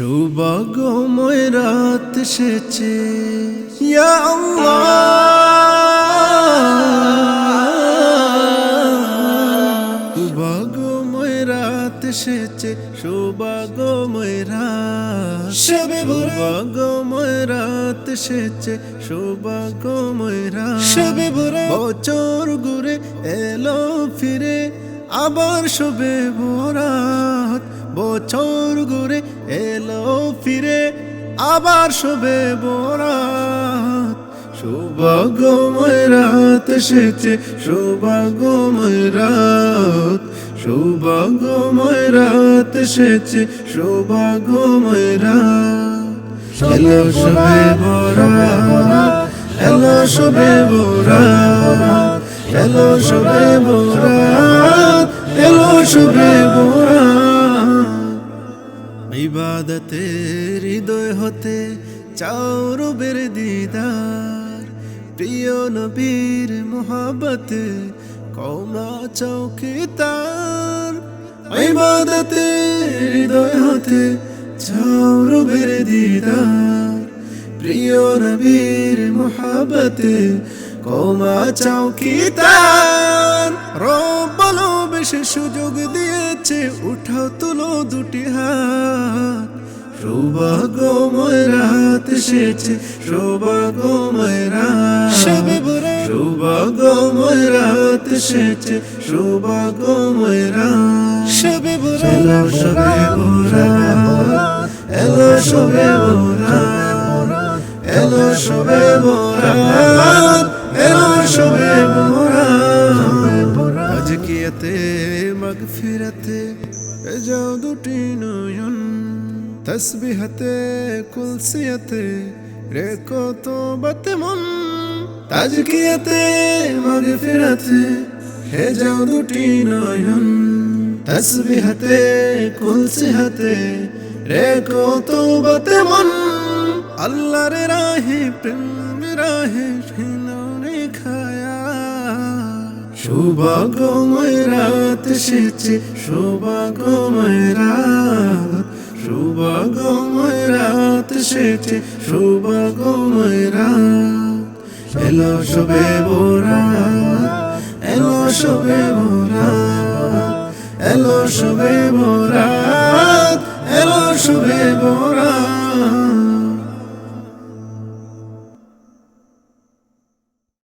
সৌভাগ্যময় রাত এসেছে ইয়া সৌভাগ্যময় রাত এসেছে সৌভাগ্যময় রাত। সৌভাগ্যময় রাত এসেছে সৌভাগ্যময় রাত। বছর ঘুরে এলো ফিরে আবার শবে বরাত বছর ঘুরে এলো ফিরে আবার শবে বরাত। সৌভাগ্যময় রাত এসেছে সৌভাগ্যময় রাত। সৌভাগ্যময় রাত এসেছে সৌভাগ্যময় রাত। এলো শবে বরাত এলো শবে বরাত এলো শবে বরাত এলো শবে বরাত। ইবাদতের হৃদয় হতে চাউরবের দিদার। প্রিয় নবীর মোহাবতে কৌমা চৌকি তার। ইবাদতের হৃদয় হতে চাউরবের দিদার। প্রিয় নবীর মোহাবতে কৌমা চৌকি তার। রব ভালোবেসে সুযোগ দিয়েছে উঠাও তুলো দুটি হাত সৌভাগ্যময় রাত এসেছে সৌভাগ্যময় রাত। সৌভাগ্যময় রাত এসেছে সৌভাগ্যময় রাত শবে এলো। শবে বরাত এলো শবে বরাত এলো শবে বরাত এলো শবে বরাত দুটি নয়ন তসবিহাতে, কুলসিয়াতে রেখো তো বাতে মন তাজকিয়াতে, মাগফিরাতে, হে যাও দুটি নয়ন তসবিহাতে কুলসিহাতে রেখো তো বাতে মন আল্লাহর রাহে প্রেম রাহে হিননে খায়া। সৌভাগ্যময় রাত এসেছে, সৌভাগ্যময় রাত এসেছে সৌভাগ্যময় রাত এলো শোভে বোরা এলো শোভে বোরা এলো শোভে বোরা এলো শোভে বোরা